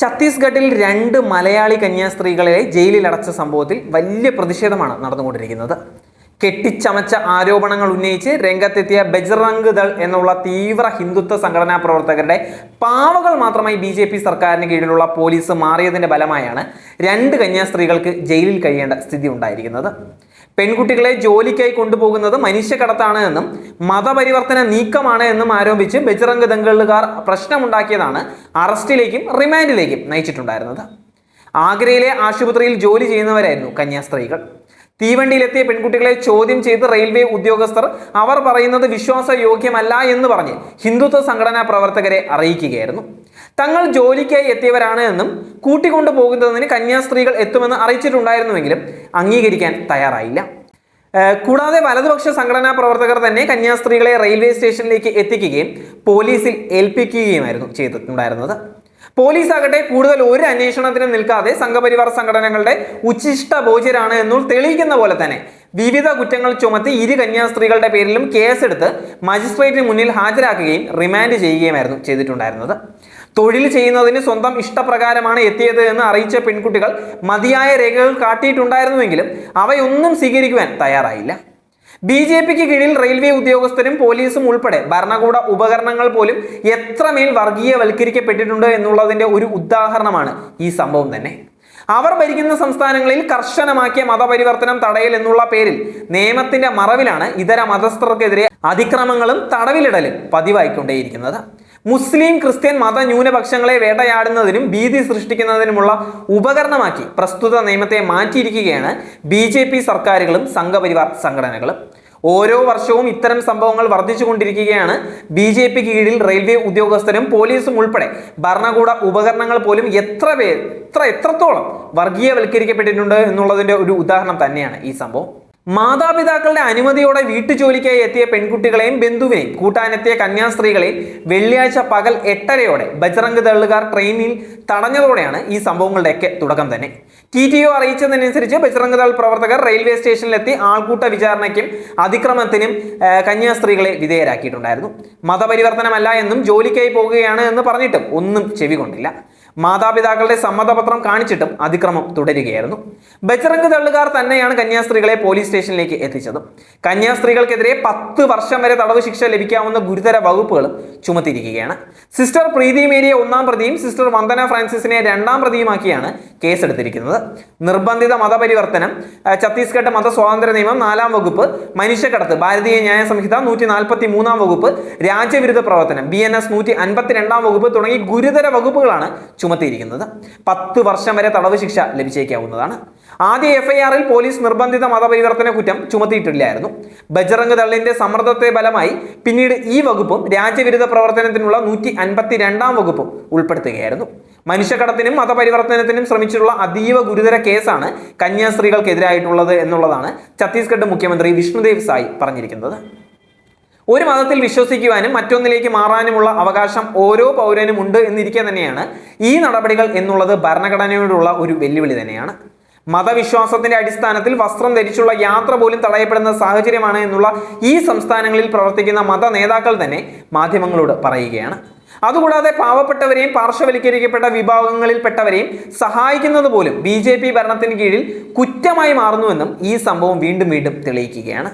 ഛത്തീസ്ഗഡിൽ രണ്ട് മലയാളി കന്യാസ്ത്രീകളെ ജയിലിൽ അടച്ച സംഭവത്തിൽ വലിയ പ്രതിഷേധമാണ് നടന്നുകൊണ്ടിരിക്കുന്നത്. കെട്ടിച്ചമച്ച ആരോപണങ്ങൾ ഉന്നയിച്ച് രംഗത്തെത്തിയ ബജ്റംഗ് ദൾ എന്നുള്ള തീവ്ര ഹിന്ദുത്വ സംഘടനാ പ്രവർത്തകരുടെ പാവകൾ മാത്രമായി ബി ജെ പി സർക്കാരിന് കീഴിലുള്ള പോലീസ് മാറിയതിന്റെ ഫലമായാണ് രണ്ട് കന്യാസ്ത്രീകൾക്ക് ജയിലിൽ കഴിയേണ്ട സ്ഥിതി ഉണ്ടായിരിക്കുന്നത്. പെൺകുട്ടികളെ ജോലിക്കായി കൊണ്ടുപോകുന്നത് മനുഷ്യക്കടത്താണ് എന്നും മതപരിവർത്തന നീക്കമാണ് എന്നും ആരോപിച്ച് ബജറംഗ് ദംഗളുകാർ പ്രശ്നമുണ്ടാക്കിയതാണ് അറസ്റ്റിലേക്കും റിമാൻഡിലേക്കും നയിച്ചിട്ടുണ്ടായിരുന്നത്. ആഗ്രയിലെ ആശുപത്രിയിൽ ജോലി ചെയ്യുന്നവരായിരുന്നു കന്യാസ്ത്രീകൾ. തീവണ്ടിയിലെത്തിയ പെൺകുട്ടികളെ ചോദ്യം ചെയ്ത് റെയിൽവേ ഉദ്യോഗസ്ഥർ അവർ പറയുന്നത് വിശ്വാസയോഗ്യമല്ല എന്ന് പറഞ്ഞ് ഹിന്ദുത്വ സംഘടനാ പ്രവർത്തകരെ അറിയിക്കുകയായിരുന്നു. തങ്ങൾ ജോലിക്കായി എത്തിയവരാണ് എന്നും കൂട്ടിക്കൊണ്ടു പോകുന്നതിന് കന്യാസ്ത്രീകൾ എത്തുമെന്ന് അറിയിച്ചിട്ടുണ്ടായിരുന്നുവെങ്കിലും അംഗീകരിക്കാൻ തയ്യാറായില്ല. കൂടാതെ വലതുപക്ഷ സംഘടനാ പ്രവർത്തകർ തന്നെ കന്യാസ്ത്രീകളെ റെയിൽവേ സ്റ്റേഷനിലേക്ക് എത്തിക്കുകയും പോലീസിൽ ഏൽപ്പിക്കുകയുമായിരുന്നു ചെയ്തിട്ടുണ്ടായിരുന്നത്. പോലീസ് ആകട്ടെ കൂടുതൽ ഒരു അന്വേഷണത്തിനും നിൽക്കാതെ സംഘപരിവാർ സംഘടനകളുടെ ഉച്ചിഷ്ട ഭോജരാണ് എന്നും തെളിയിക്കുന്ന പോലെ തന്നെ വിവിധ കുറ്റങ്ങൾ ചുമത്തി ഇരു കന്യാസ്ത്രീകളുടെ പേരിലും കേസെടുത്ത് മജിസ്ട്രേറ്റിന് മുന്നിൽ ഹാജരാക്കുകയും റിമാൻഡ് ചെയ്യുകയുമായിരുന്നു ചെയ്തിട്ടുണ്ടായിരുന്നത്. തൊഴിൽ ചെയ്യുന്നതിന് സ്വന്തം ഇഷ്ടപ്രകാരമാണ് എത്തിയത് എന്ന് അറിയിച്ച പെൺകുട്ടികൾ മതിയായ രേഖകൾ കാട്ടിയിട്ടുണ്ടായിരുന്നുവെങ്കിലും അവയൊന്നും സ്വീകരിക്കുവാൻ തയ്യാറായില്ല. ബി ജെ പിക്ക് കീഴിൽ റെയിൽവേ ഉദ്യോഗസ്ഥരും പോലീസും ഉൾപ്പെടെ ഭരണകൂട ഉപകരണങ്ങൾ പോലും എത്രമേൽ വർഗീയവൽക്കരിക്കപ്പെട്ടിട്ടുണ്ട് എന്നുള്ളതിന്റെ ഒരു ഉദാഹരണമാണ് ഈ സംഭവം തന്നെ. അവർ ഭരിക്കുന്ന സംസ്ഥാനങ്ങളിൽ കർശനമാക്കിയ മതപരിവർത്തനം തടയൽ എന്നുള്ള പേരിൽ നിയമത്തിന്റെ മറവിലാണ് ഇതര മതസ്ഥർക്കെതിരെ അതിക്രമങ്ങളും തടവിലിടലും പതിവായിക്കൊണ്ടേയിരിക്കുന്നത്. മുസ്ലിം ക്രിസ്ത്യൻ മത ന്യൂനപക്ഷങ്ങളെ വേട്ടയാടുന്നതിനും ഭീതി സൃഷ്ടിക്കുന്നതിനുമുള്ള ഉപകരണമാക്കി പ്രസ്തുത നിയമത്തെ മാറ്റിയിരിക്കുകയാണ് ബി സർക്കാരുകളും സംഘപരിവാർ സംഘടനകളും. ഓരോ വർഷവും ഇത്തരം സംഭവങ്ങൾ വർദ്ധിച്ചുകൊണ്ടിരിക്കുകയാണ്. ബി ജെ പി കീഴിൽ റെയിൽവേ ഉദ്യോഗസ്ഥരും പോലീസും ഉൾപ്പെടെ ഭരണകൂട ഉപകരണങ്ങൾ പോലും എത്ര പേർ എത്ര എത്രത്തോളം വർഗീയവൽക്കരിക്കപ്പെട്ടിട്ടുണ്ട് എന്നുള്ളതിന്റെ ഒരു ഉദാഹരണം തന്നെയാണ് ഈ സംഭവം. മാതാപിതാക്കളുടെ അനുമതിയോടെ വീട്ടുജോലിക്കായി എത്തിയ പെൺകുട്ടികളെയും ബന്ധുവിനെയും കൂട്ടാനെത്തിയ കന്യാസ്ത്രീകളെയും വെള്ളിയാഴ്ച പകൽ എട്ടരയോടെ ബജറംഗ് ദള്ളുകാർ ട്രെയിനിൽ തടഞ്ഞതോടെയാണ് ഈ സംഭവങ്ങളുടെയൊക്കെ തുടക്കം തന്നെ. ടി ടി ഒ അറിയിച്ചതിനനുസരിച്ച് ബജറംഗ് ദൾ പ്രവർത്തകർ റെയിൽവേ സ്റ്റേഷനിലെത്തി ആൾക്കൂട്ട വിചാരണയ്ക്കും അതിക്രമത്തിനും കന്യാസ്ത്രീകളെ വിധേയരാക്കിയിട്ടുണ്ടായിരുന്നു. മതപരിവർത്തനമല്ല എന്നും ജോലിക്കായി പോകുകയാണ് എന്ന് പറഞ്ഞിട്ടും ഒന്നും ചെവി കൊണ്ടില്ല. മാതാപിതാക്കളുടെ സമ്മതപത്രം കാണിച്ചിട്ടും അതിക്രമം തുടരുകയായിരുന്നു. ബജറംഗ് തള്ളുകാർ തന്നെയാണ് കന്യാസ്ത്രീകളെ പോലീസ് സ്റ്റേഷനിലേക്ക് എത്തിച്ചത്. കന്യാസ്ത്രീകൾക്കെതിരെ പത്ത് വർഷം വരെ തടവ് ശിക്ഷ ലഭിക്കാവുന്ന ഗുരുതര വകുപ്പുകളും ചുമത്തിയിരിക്കുകയാണ് സിസ്റ്റർ പ്രീതി മേരിയെ ഒന്നാം പ്രതിയും സിസ്റ്റർ വന്ദന ഫ്രാൻസിസിനെ രണ്ടാം പ്രതിയുമാക്കിയാണ് കേസെടുത്തിരിക്കുന്നത്. നിർബന്ധിത മതപരിവർത്തനം ഛത്തീസ്ഗഡ് മതസ്വാതന്ത്ര്യ നിയമം നാലാം വകുപ്പ് മനുഷ്യക്കടത്ത് ഭാരതീയ ന്യായ സംഹിത നൂറ്റി നാൽപ്പത്തി മൂന്നാം വകുപ്പ് രാജ്യവിരുദ്ധ പ്രവർത്തനം ബി എൻ എസ് നൂറ്റി അൻപത്തിരണ്ടാം വകുപ്പ് തുടങ്ങി ഗുരുതര വകുപ്പുകളാണ് ചുമത്തിയിരിക്കുന്നത്. പത്ത് വർഷം വരെ തടവ് ശിക്ഷ ലഭിച്ചേക്കാവുന്നതാണ്. ആദ്യ എഫ്ഐആറിൽ പോലീസ് നിർബന്ധിത മതപരിവർത്തന കുറ്റം ചുമത്തിയിട്ടില്ലായിരുന്നു. ബജറംഗ് ദളിന്റെ സമ്മർദ്ദത്തെ ഫലമായി പിന്നീട് ഈ വകുപ്പും രാജ്യവിരുദ്ധ പ്രവർത്തനത്തിനുള്ള നൂറ്റി അൻപത്തി രണ്ടാം വകുപ്പും ഉൾപ്പെടുത്തുകയായിരുന്നു. മനുഷ്യക്കടത്തിനും മതപരിവർത്തനത്തിനും ശ്രമിച്ചിട്ടുള്ള അതീവ ഗുരുതര കേസാണ് കന്യാസ്ത്രീകൾക്കെതിരായിട്ടുള്ളത് എന്നുള്ളതാണ് ഛത്തീസ്ഗഡ് മുഖ്യമന്ത്രി വിഷ്ണുദേവ് സായി പറഞ്ഞിരിക്കുന്നത്. ഒരു മതത്തിൽ വിശ്വസിക്കുവാനും മറ്റൊന്നിലേക്ക് മാറാനുമുള്ള അവകാശം ഓരോ പൗരനും ഉണ്ട് എന്നിരിക്കെ തന്നെയാണ് ഈ നടപടികൾ എന്നുള്ളത് ഭരണഘടനയോടുള്ള ഒരു വെല്ലുവിളി തന്നെയാണ്. മതവിശ്വാസത്തിന്റെ അടിസ്ഥാനത്തിൽ വസ്ത്രം ധരിച്ചുള്ള യാത്ര പോലും തടയപ്പെടുന്ന സാഹചര്യമാണ് എന്നുള്ള ഈ സംസ്ഥാനങ്ങളിൽ പ്രവർത്തിക്കുന്ന മത നേതാക്കൾ തന്നെ മാധ്യമങ്ങളോട് പറയുകയാണ്. അതുകൂടാതെ പാവപ്പെട്ടവരെയും പാർശ്വവൽക്കരിക്കപ്പെട്ട വിഭാഗങ്ങളിൽപ്പെട്ടവരെയും സഹായിക്കുന്നത് പോലും ബി ജെ പി ഭരണത്തിന് കീഴിൽ കുറ്റമായി മാറുന്നുവെന്നും ഈ സംഭവം വീണ്ടും വീണ്ടും തെളിയിക്കുകയാണ്.